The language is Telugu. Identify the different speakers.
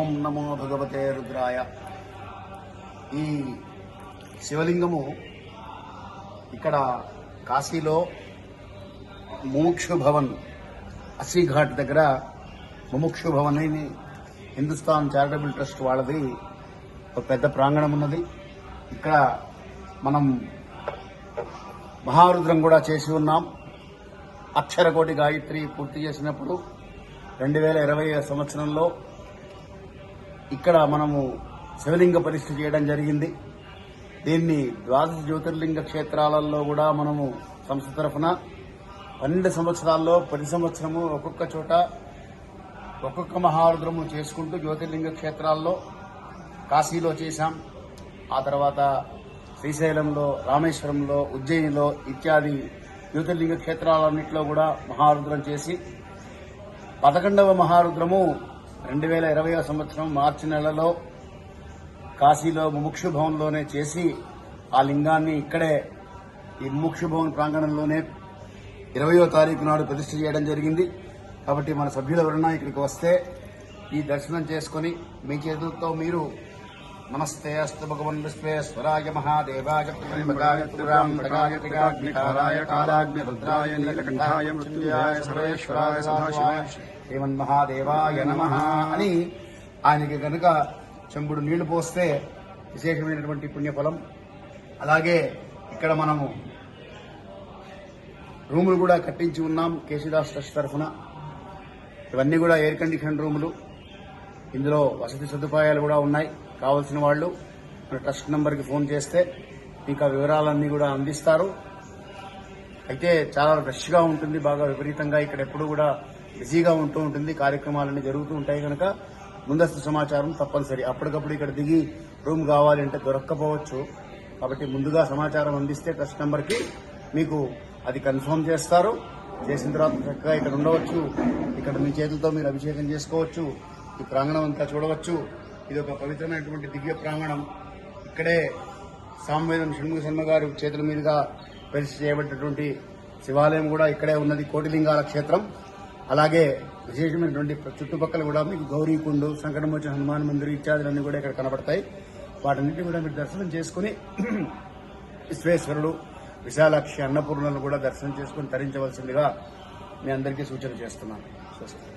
Speaker 1: ఓం నమో భగవతే రుద్రాయ. ఈ శివలింగము ఇక్కడ కాశీలో ముముక్షు భవన్ దగ్గర ముముక్షుభవన్ అని హిందుస్థాన్ చారిటబుల్ ట్రస్ట్ వాళ్ళది ఒక పెద్ద ప్రాంగణం ఉన్నది. ఇక్కడ మనం మహారుద్రం కూడా చేసి ఉన్నాం. అక్షరకోటి గాయత్రి పూర్తి చేసినప్పుడు రెండు వేల ఇరవై సంవత్సరంలో ఇక్కడ మనము శివలింగ పరిస్థితి చేయడం జరిగింది. దీన్ని ద్వాదశ జ్యోతిర్లింగ క్షేత్రాలలో కూడా మనము సంస్థ తరఫున పన్నెండు సంవత్సరాల్లో ప్రతి సంవత్సరము ఒక్కొక్క చోట ఒక్కొక్క మహారుద్రము చేసుకుంటూ జ్యోతిర్లింగ క్షేత్రాల్లో కాశీలో చేశాం. ఆ తర్వాత శ్రీశైలంలో రామేశ్వరంలో ఉజ్జయినిలో ఇత్యాది జ్యోతిర్లింగ క్షేత్రాలన్నింటిలో కూడా మహారుద్రం చేసి పదకొండవ మహారుద్రము రెండు వేల ఇరవై సంవత్సరం మార్చి నెలలో కాశీలో ముముక్షు భవన్లోనే చేసి ఆ లింగాన్ని ఇక్కడే ఈ ముముక్షు భవన్ ప్రాంగణంలోనే ఇరవయో తారీఖు నాడు ప్రతిష్ఠ చేయడం జరిగింది. కాబట్టి మన సభ్యులు ఎవరన్నా ఇక్కడికి వస్తే ఈ దర్శనం చేసుకుని మీ చేతులతో మీరు నమస్తే అస్తు భగవన్ విశ్వేశ్వరాయ మహాదేవాయ త్రిమగాయ త్రిరాం మృగాయ కాలాగ్ని రుద్రాయ నీలకంఠాయ మృత్యుయాయ సర్వేశ్వరాయ సదాశివాయ శ్రీమన్మహాదేవాయ నమ అని ఆయనకి కనుక చెంబుడు నీళ్ళు పోస్తే విశేషమైనటువంటి పుణ్యఫలం. అలాగే ఇక్కడ మనము రూములు కూడా కట్టించి ఉన్నాం కేశీదాస్ ట్రస్ట్ తరఫున. ఇవన్నీ కూడా ఎయిర్ కండిషన్ రూములు. ఇందులో వసతి సదుపాయాలు కూడా ఉన్నాయి. కావలసిన వాళ్ళు మన ట్రస్ట్ నెంబర్కి ఫోన్ చేస్తే మీకు ఆ వివరాలన్నీ కూడా అందిస్తారు. అయితే చాలా రష్గా ఉంటుంది బాగా విపరీతంగా ఇక్కడ ఎప్పుడు కూడా బిజీగా ఉంటూ ఉంటుంది కార్యక్రమాలన్నీ జరుగుతూ ఉంటాయి కనుక ముందస్తు సమాచారం తప్పనిసరి. అప్పటికప్పుడు ఇక్కడ దిగి రూమ్ కావాలి అంటే దొరక్కపోవచ్చు. కాబట్టి ముందుగా సమాచారం అందిస్తే ట్రస్ట్ నెంబర్కి మీకు అది కన్ఫర్మ్ చేస్తారు. చేసిన తర్వాత చక్కగా ఇక్కడ ఉండవచ్చు. ఇక్కడ మీ చేతులతో మీరు అభిషేకం చేసుకోవచ్చు. ఈ ప్రాంగణం అంతా చూడవచ్చు. ఇది ఒక పవిత్రమైనటువంటి దివ్య ప్రాంగణం. ఇక్కడే సామవేదం షణ్ముఖ శర్మ గారి చేతుల మీదుగా ప్రతిష్ఠ చేయబడినటువంటి శివాలయం కూడా ఇక్కడే ఉన్నది కోటిలింగాల క్షేత్రం. అలాగే విశేషమైనటువంటి చుట్టుపక్కల కూడా మీకు గౌరీకుండు సంకటమోచన హనుమాన్ మందిర్ ఇత్యాదులన్నీ కూడా ఇక్కడ కనబడతాయి. వాటన్నిటిని కూడా మీరు దర్శనం చేసుకుని విశ్వేశ్వరుడు విశాలాక్షి అన్నపూర్ణలను కూడా దర్శనం చేసుకుని తరించవలసిందిగా మీ అందరికీ సూచన చేస్తున్నాను. స్వస్తి